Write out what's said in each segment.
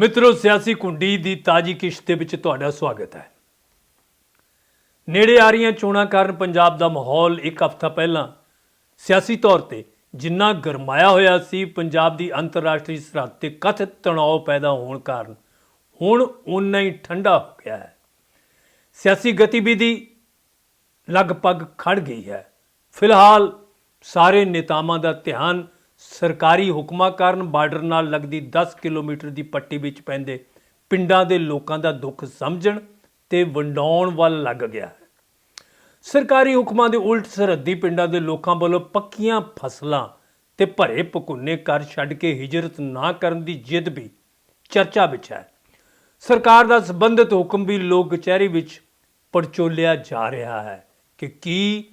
ਮਿੱਤਰੋ, ਸਿਆਸੀ ਕੁੰਡੀ ਦੀ ਤਾਜੀ ਕਿਸ਼ਤ ਦੇ ਵਿੱਚ ਤੁਹਾਡਾ ਸਵਾਗਤ ਹੈ। ਨੇੜੇ ਆ ਰਹੀਆਂ ਚੋਣਾਂ ਕਾਰਨ ਪੰਜਾਬ ਦਾ ਮਾਹੌਲ ਇੱਕ ਹਫ਼ਤਾ ਪਹਿਲਾਂ ਸਿਆਸੀ ਤੌਰ ਤੇ ਜਿੰਨਾ ਗਰਮਾਇਆ ਹੋਇਆ ਸੀ, ਪੰਜਾਬ ਦੀ ਅੰਤਰਰਾਸ਼ਟਰੀ ਸਰਹੱਦ ਤੇ ਕਥਿਤ ਤਣਾਅ ਪੈਦਾ ਹੋਣ ਕਾਰਨ ਹੁਣ ਉਨਾ ਹੀ ਠੰਡਾ ਹੋ ਗਿਆ ਹੈ। ਸਿਆਸੀ ਗਤੀਵਿਧੀ ਲਗਭਗ ਖੜ ਗਈ ਹੈ। ਫਿਲਹਾਲ ਸਾਰੇ ਨੇਤਾਵਾਂ ਦਾ ਧਿਆਨ ਸਰਕਾਰੀ ਹੁਕਮਾਂ ਕਾਰਨ ਬਾਰਡਰ ਨਾਲ ਲੱਗਦੀ 10 ਕਿਲੋਮੀਟਰ ਦੀ ਪੱਟੀ ਵਿੱਚ ਪੈਂਦੇ ਪਿੰਡਾਂ ਦੇ ਲੋਕਾਂ ਦਾ ਦੁੱਖ ਸਮਝਣ ਤੇ ਵੰਡਾਉਣ ਵੱਲ ਲੱਗ ਗਿਆ। ਹੈ ਸਰਕਾਰੀ ਹੁਕਮਾਂ ਦੇ ਉਲਟ ਸਰਹੱਦੀ ਪਿੰਡਾਂ ਦੇ ਲੋਕਾਂ ਵੱਲੋਂ ਪੱਕੀਆਂ ਫਸਲਾਂ ਤੇ ਭਰੇ ਪਕੁੰਨੇ ਘਰ ਛੱਡ ਕੇ ਹਿਜਰਤ ਨਾ ਕਰਨ ਦੀ ਜਿੱਦ ਵੀ ਚਰਚਾ ਵਿੱਚ ਹੈ। ਸਰਕਾਰ ਦਾ ਸੰਬੰਧਿਤ ਹੁਕਮ ਵੀ ਲੋਕ ਕਚਹਿਰੀ ਵਿੱਚ ਪੜਚੋਲਿਆ ਜਾ ਰਿਹਾ ਹੈ ਕਿ ਕੀ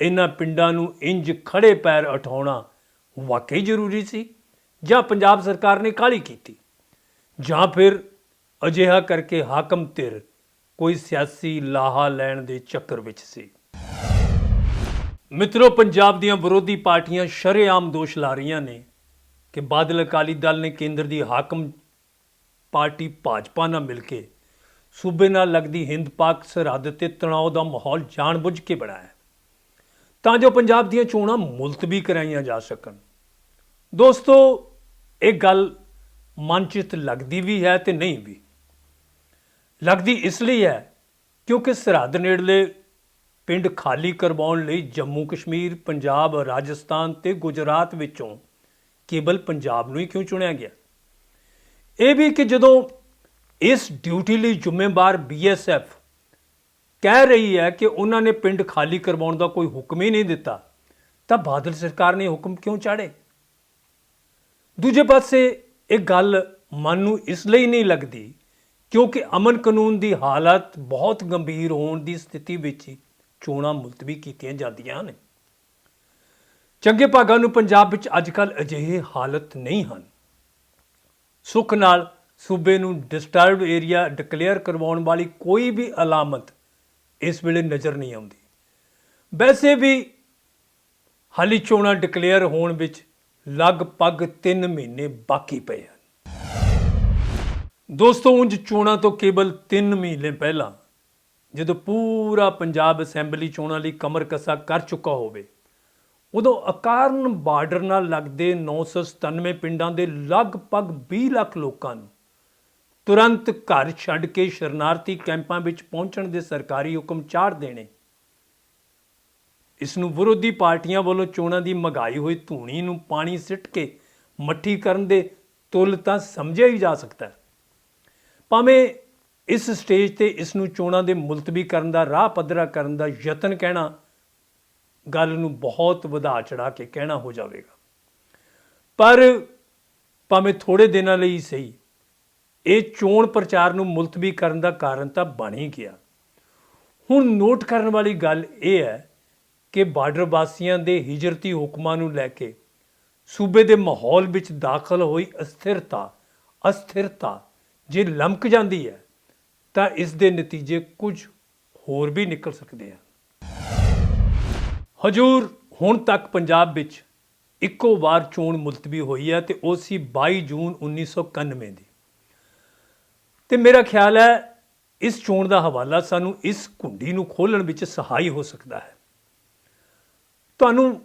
ਇਹਨਾਂ ਪਿੰਡਾਂ ਨੂੰ ਇੰਜ ਖੜੇ ਪੈਰ ਉਠਾਉਣਾ ਵਾਕਈ ਜ਼ਰੂਰੀ ਸੀ ਜਾਂ ਪੰਜਾਬ ਸਰਕਾਰ ਨੇ ਕਾਹਲੀ ਕੀਤੀ? ਜਾਂ ਫਿਰ ਅਜਿਹਾ ਕਰਕੇ ਹਾਕਮ ਧਿਰ ਕੋਈ ਸਿਆਸੀ ਲਾਹਾ ਲੈਣ ਦੇ ਚੱਕਰ ਵਿੱਚ ਸੀ? ਮਿੱਤਰੋ, ਪੰਜਾਬ ਦੀਆਂ ਵਿਰੋਧੀ ਪਾਰਟੀਆਂ ਸ਼ਰੇਆਮ ਦੋਸ਼ ਲਾ ਰਹੀਆਂ ਨੇ ਕਿ ਬਾਦਲ ਅਕਾਲੀ ਦਲ ਨੇ ਕੇਂਦਰ ਦੀ ਹਾਕਮ ਪਾਰਟੀ ਭਾਜਪਾ ਨਾਲ ਮਿਲ ਕੇ ਸੂਬੇ ਨਾਲ ਲੱਗਦੀ ਹਿੰਦ ਪਾਕ ਸਰਹੱਦ ਤੇ ਤਣਾਅ ਦਾ ਮਾਹੌਲ ਜਾਣਬੁੱਝ ਕੇ ਬਣਾਇਆ। ਤਾਂ ਜੋ ਪੰਜਾਬ ਦੀਆਂ ਚੋਣਾਂ ਮੁਲਤਵੀ ਕਰਾਈਆਂ ਜਾ ਸਕਣ। ਦੋਸਤੋ, ਇਹ ਗੱਲ ਮਨਚਿਤ ਲੱਗਦੀ ਵੀ ਹੈ ਤੇ ਨਹੀਂ ਵੀ। ਲੱਗਦੀ ਇਸ ਲਈ ਹੈ ਕਿਉਂਕਿ ਸਰਹੱਦ ਨੇੜਲੇ ਪਿੰਡ ਖਾਲੀ ਕਰਵਾਉਣ ਲਈ ਜੰਮੂ ਕਸ਼ਮੀਰ, ਪੰਜਾਬ, ਰਾਜਸਥਾਨ ਤੇ ਗੁਜਰਾਤ ਵਿੱਚੋਂ ਕੇਵਲ ਪੰਜਾਬ ਨੂੰ ਹੀ ਕਿਉਂ ਚੁਣਿਆ ਗਿਆ? ਇਹ ਵੀ ਕਿ ਜਦੋਂ ਇਸ ਡਿਊਟੀ ਲਈ ਜ਼ਿੰਮੇਵਾਰ ਬੀਐਸਐਫ ਕਹਿ ਰਹੀ ਹੈ ਕਿ ਉਹਨਾਂ ਨੇ ਪਿੰਡ ਖਾਲੀ ਕਰਵਾਉਣ ਦਾ ਕੋਈ ਹੁਕਮ ਹੀ ਨਹੀਂ ਦਿੱਤਾ। ਤਾਂ ਬਾਦਲ ਸਰਕਾਰ ਨੇ ਹੁਕਮ ਕਿਉਂ ਚਾੜੇ ਦੂਜੇ ਪਾਸੇ ਇਹ ਗੱਲ ਮਨ ਨੂੰ ਇਸ ਲਈ ਨਹੀਂ ਲੱਗਦੀ ਕਿਉਂਕਿ ਅਮਨ ਕਾਨੂੰਨ ਦੀ ਹਾਲਤ ਬਹੁਤ ਗੰਭੀਰ ਹੋਣ ਦੀ ਸਥਿਤੀ ਵਿੱਚ ਚੋਣਾਂ ਮੁਲਤਵੀ ਕੀਤੀਆਂ ਜਾਂਦੀਆਂ ਨੇ ਚੰਗੇ ਭਾਗਾਂ ਨੂੰ ਪੰਜਾਬ ਵਿੱਚ ਅੱਜਕੱਲ ਅਜਿਹੇ ਹਾਲਤ ਨਹੀਂ ਹਨ। ਸੁੱਖ ਨਾਲ ਸੂਬੇ ਨੂੰ ਡਿਸਟਰਬਡ ਏਰੀਆ ਡਿਕਲੇਅਰ ਕਰਵਾਉਣ ਵਾਲੀ ਕੋਈ ਵੀ ਅਲਾਮਤ ਇਸ ਵੇਲੇ ਨਜ਼ਰ ਨਹੀਂ ਆਉਂਦੀ। ਵੈਸੇ ਵੀ ਹਾਲੀ ਚੋਣਾਂ ਡਿਕਲੇਅਰ ਹੋਣ ਵਿੱਚ ਲਗਭਗ 3 ਮਹੀਨੇ ਬਾਕੀ ਪਏ ਹਨ। ਦੋਸਤੋ, ਉਂਝ ਚੋਣਾਂ ਤੋਂ ਕੇਵਲ 3 ਮਹੀਨੇ ਪਹਿਲਾਂ ਜਦੋਂ ਪੂਰਾ ਪੰਜਾਬ ਅਸੈਂਬਲੀ ਚੋਣਾਂ ਲਈ ਕਮਰ ਕੱਸਾ ਕਰ ਚੁੱਕਾ ਹੋਵੇ, ਉਦੋਂ ਅਕਾਰਨ ਬਾਰਡਰ ਨਾਲ ਲੱਗਦੇ 997 ਪਿੰਡਾਂ ਦੇ ਲਗਭਗ 20 ਲੱਖ ਲੋਕਾਂ ਨੂੰ ਤੁਰੰਤ ਘਰ ਛੱਡ ਕੇ ਸ਼ਰਨਾਰਥੀ ਕੈਂਪਾਂ ਵਿੱਚ ਪਹੁੰਚਣ ਦੇ ਸਰਕਾਰੀ ਹੁਕਮ ਚਾੜ ਦੇਣੇ। ਇਸ ਨੂੰ ਵਿਰੋਧੀ ਪਾਰਟੀਆਂ ਵੱਲੋਂ ਚੋਣਾਂ ਦੀ ਮਗਾਈ ਹੋਈ ਧੂਣੀ ਨੂੰ ਪਾਣੀ ਸਿੱਟ ਕੇ ਮੱਠੀ ਕਰਨ ਦੇ ਤੁਲ ਤਾਂ ਸਮਝਿਆ ਹੀ ਜਾ ਸਕਦਾ ਹੈ। ਭਾਵੇਂ ਇਸ ਸਟੇਜ ਤੇ ਇਸ ਨੂੰ ਚੋਣਾਂ ਦੇ ਮੁਲਤਵੀ ਕਰਨ ਦਾ, ਰਾਹ ਪੱਧਰਾ ਕਰਨ ਦਾ ਯਤਨ ਕਹਿਣਾ, ਗੱਲ ਨੂੰ ਬਹੁਤ ਵਧਾ ਚੜਾ ਕੇ ਕਹਿਣਾ ਹੋ ਜਾਵੇਗਾ। ਪਰ ਭਾਵੇਂ ਥੋੜੇ ਦਿਨਾਂ ਲਈ ਸਹੀ ਇਹ ਚੋਣ ਪ੍ਰਚਾਰ ਨੂੰ ਮੁਲਤਵੀ ਕਰਨ ਦਾ ਕਾਰਨ ਤਾਂ ਬਣ ਹੀ ਗਿਆ। ਹੁਣ ਨੋਟ ਕਰਨ ਵਾਲੀ ਗੱਲ ਇਹ ਹੈ ਕਿ ਬਾਰਡਰ ਵਾਸੀਆਂ ਦੇ ਹਿਜਰਤੀ ਹੁਕਮਾਂ ਨੂੰ ਲੈ ਕੇ ਸੂਬੇ ਦੇ ਮਾਹੌਲ ਵਿੱਚ ਦਾਖਲ ਹੋਈ ਅਸਥਿਰਤਾ ਅਸਥਿਰਤਾ ਜੇ ਲਮਕ ਜਾਂਦੀ ਹੈ, ਤਾਂ ਇਸ ਦੇ ਨਤੀਜੇ ਕੁਝ ਹੋਰ ਵੀ ਨਿਕਲ ਸਕਦੇ ਆ ਹਜੂਰ ਹੁਣ ਤੱਕ ਪੰਜਾਬ ਵਿੱਚ ਇੱਕੋ ਵਾਰ ਚੋਣ ਮੁਲਤਵੀ ਹੋਈ ਹੈ ਤੇ ਉਹ ਸੀ 22 ਜੂਨ 1991 ਦੀ। ਤੇ ਮੇਰਾ ਖਿਆਲ ਹੈ ਇਸ ਚੋਣ ਦਾ ਹਵਾਲਾ ਸਾਨੂੰ ਇਸ ਕੁੰਡੀ ਨੂੰ ਖੋਲਣ ਵਿੱਚ ਸਹਾਈ ਹੋ ਸਕਦਾ ਹੈ। ਤੁਹਾਨੂੰ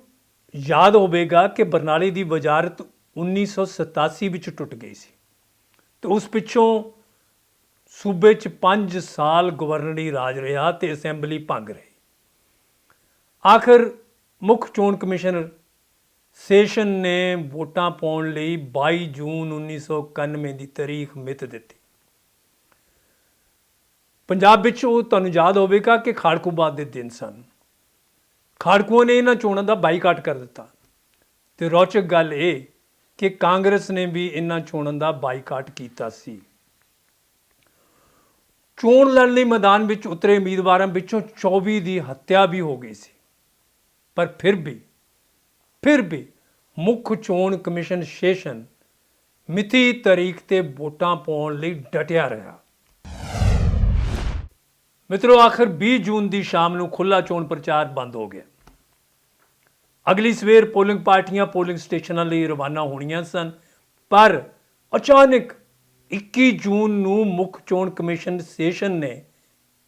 ਯਾਦ ਹੋਵੇਗਾ ਕਿ ਬਰਨਾਲੇ ਦੀ ਵਜ਼ਾਰਤ 1987 ਵਿੱਚ ਟੁੱਟ ਗਈ ਸੀ ਤੇ ਉਸ ਪਿੱਛੋਂ ਸੂਬੇ 'ਚ 5 ਸਾਲ ਗਵਰਨਰੀ ਰਾਜ ਰਿਹਾ ਤੇ ਅਸੈਂਬਲੀ ਭੰਗ ਰਹੀ। ਆਖਰ ਮੁੱਖ ਚੋਣ ਕਮਿਸ਼ਨਰ ਸੈਸ਼ਨ ਨੇ ਵੋਟਾਂ ਪਾਉਣ ਲਈ 22 ਜੂਨ 1991 ਦੀ ਤਾਰੀਖ ਮਿੱਥ ਦਿੱਤੀ। ਪੰਜਾਬ ਵਿੱਚ ਉਹ ਤੁਹਾਨੂੰ ਯਾਦ ਹੋਵੇਗਾ ਕਿ ਖਾੜਕੂਬਾਦ ਦੇ ਦਿਨ ਸਨ। ਖਾੜਕੂਆਂ ਨੇ ਇਹਨਾਂ ਚੋਣਾਂ ਦਾ ਬਾਈਕਾਟ ਕਰ ਦਿੱਤਾ। ਤੇ ਰੌਚਕ ਗੱਲ ਇਹ ਕਿ ਕਾਂਗਰਸ ਨੇ ਵੀ ਇਹਨਾਂ ਚੋਣਾਂ ਦਾ ਬਾਈਕਾਟ ਕੀਤਾ ਸੀ। ਚੋਣ ਲੜਨ ਲਈ ਮੈਦਾਨ ਵਿੱਚ ਉਤਰੇ ਉਮੀਦਵਾਰਾਂ ਵਿੱਚੋਂ 24 ਦੀ ਹੱਤਿਆ ਵੀ ਹੋ ਗਈ ਸੀ। ਪਰ ਫਿਰ ਵੀ ਫਿਰ ਵੀ ਮੁੱਖ ਚੋਣ ਕਮਿਸ਼ਨ ਸੈਸ਼ਨ ਮਿਤੀ ਤਾਰੀਖ ਤੇ ਵੋਟਾਂ ਪਾਉਣ ਲਈ ਡਟਿਆ ਰਿਹਾ। ਮਿੱਤਰੋ, ਆਖਰ 20 ਜੂਨ ਦੀ ਸ਼ਾਮ ਨੂੰ ਖੁੱਲਾ ਚੋਣ ਪ੍ਰਚਾਰ ਬੰਦ ਹੋ ਗਿਆ। ਅਗਲੀ ਸਵੇਰ ਪੋਲਿੰਗ ਪਾਰਟੀਆਂ ਪੋਲਿੰਗ ਸਟੇਸ਼ਨਾਂ ਲਈ ਰਵਾਨਾ ਹੋਣੀਆਂ ਸਨ, ਪਰ ਅਚਾਨਕ 21 ਜੂਨ ਨੂੰ ਮੁੱਖ ਚੋਣ ਕਮਿਸ਼ਨ ਸੈਸ਼ਨ ਨੇ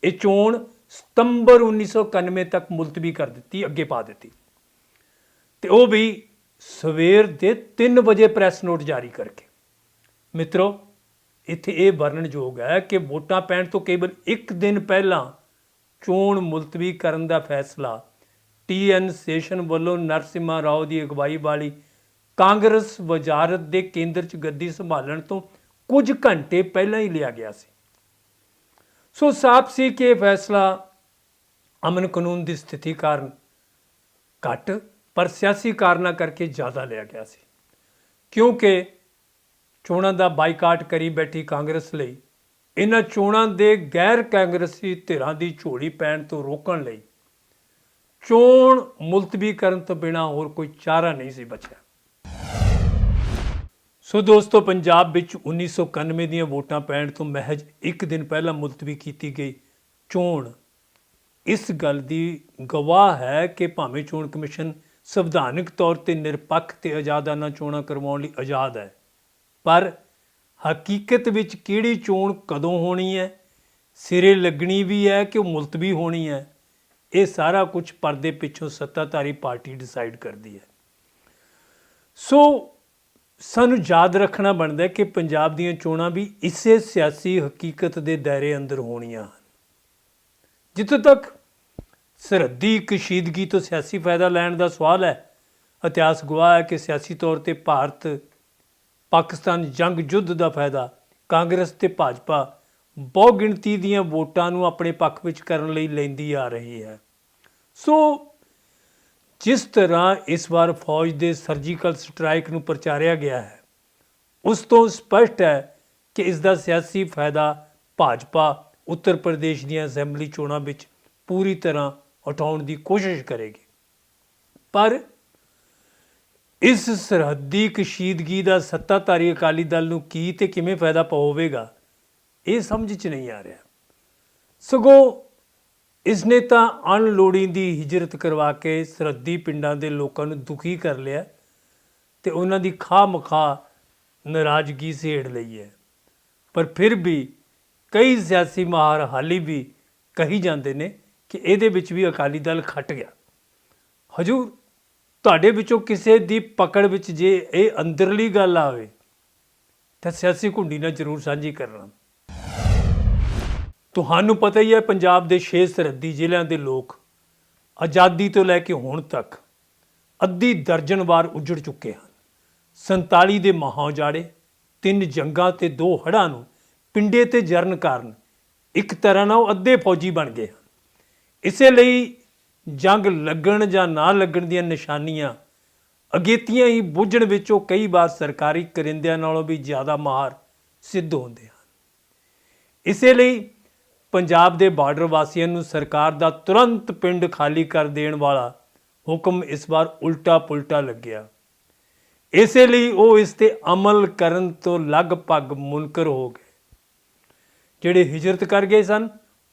ਇਹ ਚੋਣ ਸਤੰਬਰ 1991 ਤੱਕ ਮੁਲਤਵੀ ਕਰ ਦਿੱਤੀ, ਅੱਗੇ ਪਾ ਦਿੱਤੀ। ਤੇ ਉਹ ਵੀ ਸਵੇਰ ਦੇ 3 ਵਜੇ ਪ੍ਰੈਸ ਨੋਟ ਜਾਰੀ ਕਰਕੇ। ਮਿੱਤਰੋ ਇੱਥੇ ਇਹ ਵਰਣਨਯੋਗ ਹੈ ਕਿ ਵੋਟਾਂ ਪੈਣ ਤੋਂ ਕੇਵਲ ਇੱਕ ਦਿਨ ਪਹਿਲਾਂ ਚੋਣ ਮੁਲਤਵੀ ਕਰਨ ਦਾ ਫੈਸਲਾ ਟੀਐਨ ਸੇਸ਼ਨ ਵੱਲੋਂ ਨਰਸਿਮਾ ਰਾਓ ਦੀ ਅਗਵਾਈ ਵਾਲੀ ਕਾਂਗਰਸ ਵਜ਼ਾਰਤ ਦੇ ਕੇਂਦਰ 'ਚ ਗੱਦੀ ਸੰਭਾਲਣ ਤੋਂ ਕੁਝ ਘੰਟੇ ਪਹਿਲਾਂ ਹੀ ਲਿਆ ਗਿਆ ਸੀ। ਸੋ ਸਾਫ਼ ਸੀ ਕਿ ਇਹ ਫੈਸਲਾ ਅਮਨ ਕਾਨੂੰਨ ਦੀ ਸਥਿਤੀ ਕਾਰਨ ਘੱਟ, ਪਰ ਸਿਆਸੀ ਕਾਰਨਾਂ ਕਰਕੇ ਜ਼ਿਆਦਾ ਲਿਆ ਗਿਆ ਸੀ। ਕਿਉਂਕਿ ਚੋਣਾਂ ਦਾ ਬਾਈਕਾਟ ਕਰੀ ਬੈਠੀ ਕਾਂਗਰਸ ਲਈ। ਇਹਨਾਂ ਚੋਣਾਂ ਦੇ ਗੈਰ ਕਾਂਗਰਸੀ ਧਿਰਾਂ ਦੀ ਝੋਲੀ ਪੈਣ ਤੋਂ ਰੋਕਣ ਲਈ। ਚੋਣ ਮੁਲਤਵੀ ਕਰਨ ਤੋਂ ਬਿਨਾ ਹੋਰ ਕੋਈ ਚਾਰਾ ਨਹੀਂ ਸੀ ਬਚਿਆ। ਸੋ ਦੋਸਤੋ, ਪੰਜਾਬ ਵਿੱਚ 1991 ਦੀਆਂ ਵੋਟਾਂ ਪੈਣ ਤੋਂ ਮਹਿਜ ਇੱਕ ਦਿਨ ਪਹਿਲਾਂ ਮੁਲਤਵੀ ਕੀਤੀ ਗਈ ਚੋਣ। ਇਸ ਗੱਲ ਦੀ ਗਵਾਹ ਹੈ ਕਿ ਭਾਵੇਂ ਚੋਣ ਕਮਿਸ਼ਨ ਸੰਵਿਧਾਨਕ ਤੌਰ ਤੇ ਨਿਰਪੱਖ ਤੇ ਆਜ਼ਾਦਾਨਾ ਚੋਣਾਂ ਕਰਵਾਉਣ ਲਈ ਆਜ਼ਾਦ ਹੈ ਪਰ ਹਕੀਕਤ ਵਿੱਚ ਕਿਹੜੀ ਚੋਣ ਕਦੋਂ ਹੋਣੀ ਹੈ? ਸਿਰੇ ਲੱਗਣੀ ਵੀ ਹੈ ਕਿ ਉਹ ਮੁਲਤਵੀ ਹੋਣੀ ਹੈ? ਇਹ ਸਾਰਾ ਕੁਝ ਪਰਦੇ ਪਿੱਛੋਂ ਸੱਤਾਧਾਰੀ ਪਾਰਟੀ ਡਿਸਾਈਡ ਕਰਦੀ ਹੈ। ਸੋ ਸਾਨੂੰ ਯਾਦ ਰੱਖਣਾ ਬਣਦਾ ਹੈ ਕਿ ਪੰਜਾਬ ਦੀਆਂ ਚੋਣਾਂ ਵੀ ਇਸੇ ਸਿਆਸੀ ਹਕੀਕਤ ਦੇ ਦਾਇਰੇ ਅੰਦਰ ਹੋਣੀਆਂ ਹਨ। ਜਿੱਥੋਂ ਤੱਕ ਸਰਹੱਦੀ ਕਸ਼ੀਦਗੀ ਤੋਂ ਸਿਆਸੀ ਫਾਇਦਾ ਲੈਣ ਦਾ ਸਵਾਲ ਹੈ, ਇਤਿਹਾਸ ਗਵਾਹ ਹੈ ਕਿ ਸਿਆਸੀ ਤੌਰ ਤੇ ਭਾਰਤ ਪਾਕਿਸਤਾਨ ਜੰਗ ਯੁੱਧ ਦਾ ਫਾਇਦਾ, ਕਾਂਗਰਸ ਤੇ ਭਾਜਪਾ ਬਹੁ ਗਿਣਤੀ ਦੀਆਂ ਵੋਟਾਂ ਨੂੰ ਆਪਣੇ ਪੱਖ ਵਿੱਚ ਕਰਨ ਲਈ ਲੈਂਦੀ ਆ ਰਹੀ ਹੈ। ਸੋ ਜਿਸ ਤਰ੍ਹਾਂ ਇਸ ਵਾਰ ਫੌਜ ਦੇ ਸਰਜੀਕਲ ਸਟ੍ਰਾਈਕ ਨੂੰ ਪ੍ਰਚਾਰਿਆ ਗਿਆ ਹੈ, ਉਸ ਤੋਂ ਸਪਸ਼ਟ ਹੈ ਕਿ ਇਸ ਦਾ ਸਿਆਸੀ ਫਾਇਦਾ ਭਾਜਪਾ ਉੱਤਰ ਪ੍ਰਦੇਸ਼ ਦੀਆਂ ਅਸੈਂਬਲੀ ਚੋਣਾਂ ਵਿੱਚ ਪੂਰੀ ਤਰ੍ਹਾਂ ਉਠਾਉਣ ਦੀ ਕੋਸ਼ਿਸ਼ ਕਰੇਗੀ। ਪਰ ਇਸ ਸਰਹੱਦੀ ਕਸ਼ੀਦਗੀ ਦਾ ਸੱਤਾਧਾਰੀ ਅਕਾਲੀ ਦਲ ਨੂੰ ਕੀ ਤੇ ਕਿਵੇਂ ਫਾਇਦਾ ਪਵੇਗਾ, ਇਹ ਸਮਝ 'ਚ ਨਹੀਂ ਆ ਰਿਹਾ। ਸਗੋਂ ਇਸ ਨੇ ਤਾਂ ਅਣਲੋੜੀਂਦੀ ਹਿਜਰਤ ਕਰਵਾ ਕੇ ਸਰਹੱਦੀ ਪਿੰਡਾਂ ਦੇ ਲੋਕਾਂ ਨੂੰ ਦੁਖੀ ਕਰ ਲਿਆ ਤੇ ਉਹਨਾਂ ਦੀ ਖਾਹ ਮਖਾ ਨਾਰਾਜ਼ਗੀ ਸੇੜ ਲਈ ਹੈ। ਪਰ ਫਿਰ ਵੀ ਕਈ ਸਿਆਸੀ ਮਾਹਰ ਹਾਲੀ ਵੀ ਕਹੀ ਜਾਂਦੇ ਨੇ ਕਿ ਇਹਦੇ ਵਿੱਚ ਵੀ ਅਕਾਲੀ ਦਲ ਖੱਟ ਗਿਆ। ਹਜੂਰ ਤੁਹਾਡੇ ਵਿੱਚੋਂ ਕਿਸੇ ਦੀ ਪਕੜ ਵਿੱਚ ਜੇ ਇਹ ਅੰਦਰਲੀ ਗੱਲ ਆਵੇ, ਤਾਂ ਸਿਆਸੀ ਘੁੰਡੀ ਨਾਲ ਜ਼ਰੂਰ ਸਾਂਝੀ ਕਰਨਾ। ਤੁਹਾਨੂੰ ਪਤਾ ਹੀ ਹੈ, ਪੰਜਾਬ ਦੇ ਛੇ ਸਰਹੱਦੀ ਜ਼ਿਲ੍ਹਿਆਂ ਦੇ ਲੋਕ ਆਜ਼ਾਦੀ ਤੋਂ ਲੈ ਕੇ ਹੁਣ ਤੱਕ ਅੱਧੀ ਦਰਜਨ ਵਾਰ ਉਜੜ ਚੁੱਕੇ ਹਨ। 47 ਦੇ ਮਹਾਉਜਾੜੇ, ਤਿੰਨ ਜੰਗਾਂ ਤੇ ਦੋ ਹੜ੍ਹਾਂ ਨੂੰ ਪਿੰਡੇ ਤੇ ਜਰਨ ਕਾਰਨ ਇੱਕ ਤਰ੍ਹਾਂ ਨਾਲ ਉਹ ਅੱਧੇ ਫੌਜੀ ਬਣ ਗਏ ਹਨ। ਇਸੇ ਲਈ ਜੰਗ ਲੱਗਣ ਜਾਂ ਨਾ ਲੱਗਣ ਦੀਆਂ ਨਿਸ਼ਾਨੀਆਂ, ਅਗੇਤੀਆਂ ਹੀ ਬੁੱਝਣ ਵਿੱਚੋਂ ਕਈ ਵਾਰ ਸਰਕਾਰੀ ਕਰਿੰਦਿਆਂ ਨਾਲੋਂ ਵੀ ਜ਼ਿਆਦਾ ਮਾਹਰ ਸਿੱਧ ਹੁੰਦੇ ਹਨ। ਇਸੇ ਲਈ ਪੰਜਾਬ ਦੇ ਬਾਰਡਰ ਵਾਸੀਆਂ ਨੂੰ ਸਰਕਾਰ ਦਾ ਤੁਰੰਤ ਪਿੰਡ ਖਾਲੀ ਕਰ ਦੇਣ ਵਾਲਾ ਹੁਕਮ ਇਸ ਵਾਰ ਉਲਟਾ ਪੁਲਟਾ ਲੱਗਿਆ। ਇਸੇ ਲਈ ਉਹ ਇਸ ਤੇ ਅਮਲ ਕਰਨ ਤੋਂ ਲਗਭਗ ਮੁਨਕਰ ਹੋ ਗਏ। ਜਿਹੜੇ ਹਿਜਰਤ ਕਰ ਗਏ ਸਨ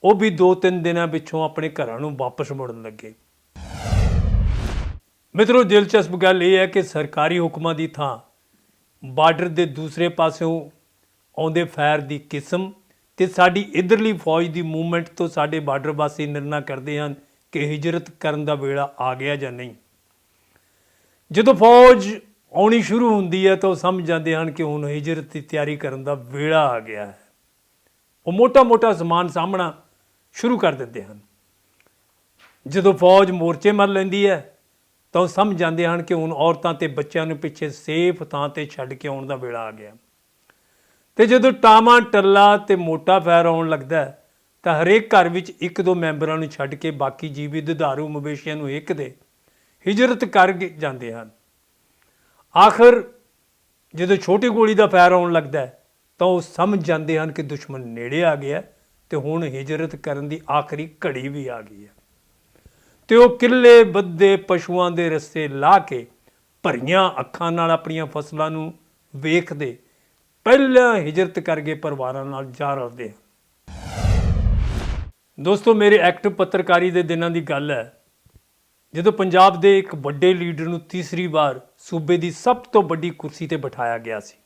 ਉਹ ਵੀ 2-3 ਦਿਨਾਂ ਪਿੱਛੋਂ ਆਪਣੇ ਘਰਾਂ ਨੂੰ ਵਾਪਸ ਮੁੜਨ ਲੱਗੇ। ਮਿੱਤਰੋ, ਦਿਲਚਸਪ ਗੱਲ ਇਹ ਹੈ ਕਿ ਸਰਕਾਰੀ ਹੁਕਮਾਂ ਦੀ ਥਾਂ ਬਾਰਡਰ ਦੇ ਦੂਸਰੇ ਪਾਸਿਓਂ ਆਉਂਦੇ ਫਾਇਰ ਦੀ ਕਿਸਮ ਤੇ ਸਾਡੀ ਇਧਰਲੀ ਫੌਜ ਦੀ ਮੂਵਮੈਂਟ ਤੋਂ ਸਾਡੇ ਬਾਰਡਰ ਵਾਸੀ ਨਿਰਣਾ ਕਰਦੇ ਹਨ ਕਿ ਹਿਜਰਤ ਕਰਨ ਦਾ ਵੇਲਾ ਆ ਗਿਆ ਜਾਂ ਨਹੀਂ। ਜਦੋਂ ਫੌਜ ਆਉਣੀ ਸ਼ੁਰੂ ਹੁੰਦੀ ਹੈ ਤਾਂ ਉਹ ਸਮਝ ਜਾਂਦੇ ਹਨ ਕਿ ਹੁਣ ਹਿਜਰਤ ਦੀ ਤਿਆਰੀ ਕਰਨ ਦਾ ਵੇਲਾ ਆ ਗਿਆ ਹੈ। ਉਹ ਮੋਟਾ-ਮੋਟਾ ਸਮਾਨ ਸਾਹਮਣਾ ਸ਼ੁਰੂ ਕਰ ਦਿੰਦੇ ਹਨ। ਜਦੋਂ ਫੌਜ ਮੋਰਚੇ ਮਰ ਲੈਂਦੀ ਹੈ, ਤਾਂ ਉਹ ਸਮਝ ਜਾਂਦੇ ਹਨ ਕਿ ਹੁਣ ਔਰਤਾਂ ਤੇ ਬੱਚਿਆਂ ਨੂੰ ਪਿੱਛੇ ਸੇਫ ਥਾਂ ਤੇ ਛੱਡ ਕੇ ਆਉਣ ਦਾ ਵੇਲਾ ਆ ਗਿਆ। ਤੇ ਜਦੋਂ ਟਾਮਾ ਟੱਲਾ ਤੇ ਮੋਟਾ ਫੈਰ ਆਉਣ ਲੱਗਦਾ ਤਾਂ ਹਰੇਕ ਘਰ ਵਿੱਚ ਇੱਕ ਦੋ ਮੈਂਬਰਾਂ ਨੂੰ ਛੱਡ ਕੇ ਬਾਕੀ ਜੀਵੀ ਦੁਧਾਰੂ ਮਵੇਸ਼ੀਆਂ ਨੂੰ ਇੱਕ ਦੇ ਹਿਜਰਤ ਕਰ ਜਾਂਦੇ ਹਨ। ਆਖਰ ਜਦੋਂ ਛੋਟੀ ਗੋਲੀ ਦਾ ਫੈਰ ਆਉਣ ਲੱਗਦਾ ਤਾਂ ਉਹ ਸਮਝ ਜਾਂਦੇ ਹਨ ਕਿ ਦੁਸ਼ਮਣ ਨੇੜੇ ਆ ਗਿਆ ਤੇ ਹੁਣ ਹਿਜਰਤ ਕਰਨ ਦੀ ਆਖਰੀ ਘੜੀ ਵੀ ਆ ਗਈ ਹੈ। ਤੇ ਉਹ ਕਿੱਲੇ ਬੱਦੇ ਪਸ਼ੂਆਂ ਦੇ ਰਸਤੇ ਲਾ ਕੇ ਭਰੀਆਂ ਅੱਖਾਂ ਨਾਲ ਆਪਣੀਆਂ ਫਸਲਾਂ ਨੂੰ ਵੇਖਦੇ ਪਹਿਲਾਂ ਹਿਜਰਤ ਕਰਕੇ ਪਰਿਵਾਰਾਂ ਨਾਲ ਜਾ ਰਲਦੇ ਦੋਸਤੋ, ਮੇਰੇ ਐਕਟਿਵ ਪੱਤਰਕਾਰੀ ਦੇ ਦਿਨਾਂ ਦੀ ਗੱਲ ਹੈ, ਜਦੋਂ ਪੰਜਾਬ ਦੇ ਇੱਕ ਵੱਡੇ ਲੀਡਰ ਨੂੰ ਤੀਸਰੀ ਵਾਰ ਸੂਬੇ ਦੀ ਸਭ ਤੋਂ ਵੱਡੀ ਕੁਰਸੀ ਤੇ ਬਿਠਾਇਆ ਗਿਆ ਸੀ।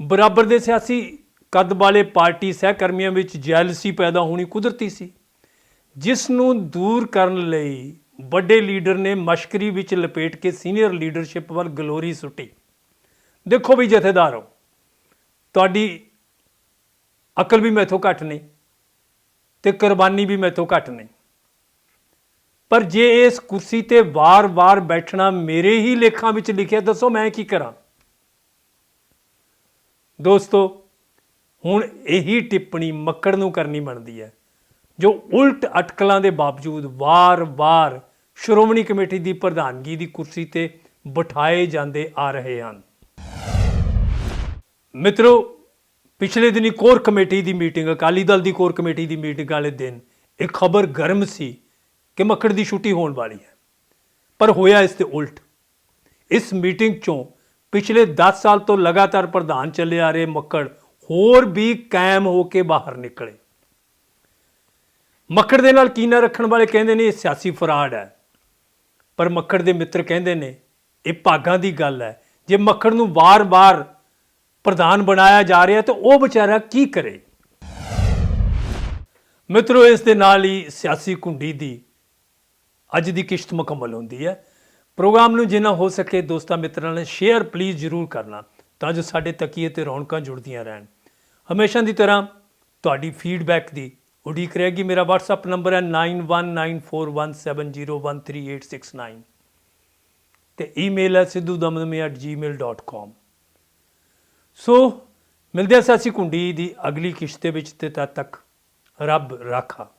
ਬਰਾਬਰ ਦੇ ਸਿਆਸੀ ਕੱਦ ਵਾਲੇ ਪਾਰਟੀ ਸਹਿਕਰਮੀਆਂ ਵਿੱਚ ਜੈਲਸੀ ਪੈਦਾ ਹੋਣੀ ਕੁਦਰਤੀ ਸੀ। ਜਿਸ ਨੂੰ ਦੂਰ ਕਰਨ ਲਈ ਵੱਡੇ ਲੀਡਰ ਨੇ ਮਸ਼ਕਰੀ ਵਿੱਚ ਲਪੇਟ ਕੇ ਸੀਨੀਅਰ ਲੀਡਰਸ਼ਿਪ ਵੱਲ ਗਲੋਰੀ ਸੁੱਟੀ। ਦੇਖੋ ਵੀ ਜਥੇਦਾਰੋ ਤੁਹਾਡੀ ਅਕਲ ਵੀ ਮੈਥੋਂ ਘੱਟ ਨਹੀਂ ਤੇ ਕੁਰਬਾਨੀ ਵੀ ਮੈਥੋਂ ਘੱਟ ਨਹੀਂ। ਪਰ ਜੇ ਇਸ ਕੁਰਸੀ ਤੇ ਵਾਰ-ਵਾਰ ਬੈਠਣਾ ਮੇਰੇ ਹੀ ਲੇਖਾਂ ਵਿੱਚ ਲਿਖਿਆ, ਦੱਸੋ ਮੈਂ ਕੀ ਕਰਾਂ? ਦੋਸਤੋ ਹੁਣ ਇਹੀ ਟਿੱਪਣੀ ਮੱਕੜ ਨੂੰ ਕਰਨੀ ਬਣਦੀ ਹੈ, ਜੋ ਉਲਟ ਅਟਕਲਾਂ ਦੇ ਬਾਵਜੂਦ ਵਾਰ-ਵਾਰ ਸ਼੍ਰੋਮਣੀ ਕਮੇਟੀ ਦੀ ਪ੍ਰਧਾਨਗੀ ਦੀ ਕੁਰਸੀ ਤੇ ਬਿਠਾਏ ਜਾਂਦੇ ਆ ਰਹੇ ਹਨ। ਮਿੱਤਰੋ, ਪਿਛਲੇ ਦਿਨੀ ਕੋਰ ਕਮੇਟੀ ਦੀ ਮੀਟਿੰਗ, ਅਕਾਲੀ ਦਲ ਦੀ ਕੋਰ ਕਮੇਟੀ ਦੀ ਮੀਟਿੰਗ ਵਾਲੇ ਦਿਨ ਇੱਕ ਖਬਰ ਗਰਮ ਸੀ ਕਿ ਮੱਕੜ ਦੀ ਛੁੱਟੀ ਹੋਣ ਵਾਲੀ ਹੈ, ਪਰ ਹੋਇਆ ਇਸ 'ਤੇ ਉਲਟ। ਇਸ ਮੀਟਿੰਗ ਚੋਂ ਪਿਛਲੇ 10 ਸਾਲ ਤੋਂ ਲਗਾਤਾਰ ਪ੍ਰਧਾਨ ਚੱਲੇ ਆ ਰਹੇ ਮੱਕੜ ਹੋਰ ਵੀ ਕਾਇਮ ਹੋ ਕੇ ਬਾਹਰ ਨਿਕਲੇ। ਮੱਖੜ ਦੇ ਨਾਲ ਕੀਨਾ ਰੱਖਣ ਵਾਲੇ ਕਹਿੰਦੇ ਨੇ, ਇਹ ਸਿਆਸੀ ਫਰਾਡ ਹੈ। ਪਰ ਮੱਖੜ ਦੇ ਮਿੱਤਰ ਕਹਿੰਦੇ ਨੇ, ਇਹ ਭਾਗਾਂ ਦੀ ਗੱਲ ਹੈ। ਜੇ ਮੱਖੜ ਨੂੰ ਵਾਰ-ਵਾਰ ਪ੍ਰਧਾਨ ਬਣਾਇਆ ਜਾ ਰਿਹਾ, ਤਾਂ ਉਹ ਵਿਚਾਰਾ ਕੀ ਕਰੇ? ਮਿੱਤਰੋ, ਇਸ ਦੇ ਨਾਲ ਹੀ ਸਿਆਸੀ ਕੁੰਡੀ ਦੀ ਅੱਜ ਦੀ ਕਿਸ਼ਤ ਮੁਕੰਮਲ ਹੁੰਦੀ ਹੈ। ਪ੍ਰੋਗਰਾਮ ਨੂੰ ਜਿੰਨਾ ਹੋ ਸਕੇ ਦੋਸਤਾਂ ਮਿੱਤਰਾਂ ਨਾਲ ਸ਼ੇਅਰ ਪਲੀਜ਼ ਜ਼ਰੂਰ ਕਰਨਾ, ਤਾਂ ਜੋ ਸਾਡੇ ਤਕੀਏ ਤੇ ਰੌਣਕਾਂ ਜੁੜਦੀਆਂ ਰਹਿਣ। ਹਮੇਸ਼ਾ ਦੀ ਤਰ੍ਹਾਂ ਤੁਹਾਡੀ ਫੀਡਬੈਕ ਦੀ ਉਡੀਕ ਰਹੇਗੀ ਮੇਰਾ WhatsApp ਨੰਬਰ ਹੈ 919417013869 ਤੇ ਈਮੇਲ ਹੈ siddhudamdame@gmail.com ਸੋ ਮਿਲਦੇ ਹਾਂ ਸਾਸੀ ਕੁੰਡੀ ਦੀ ਅਗਲੀ ਕਿਸ਼ਤੇ ਵਿੱਚ ਤੇ ਤਦ ਤੱਕ ਰੱਬ ਰਾਖਾ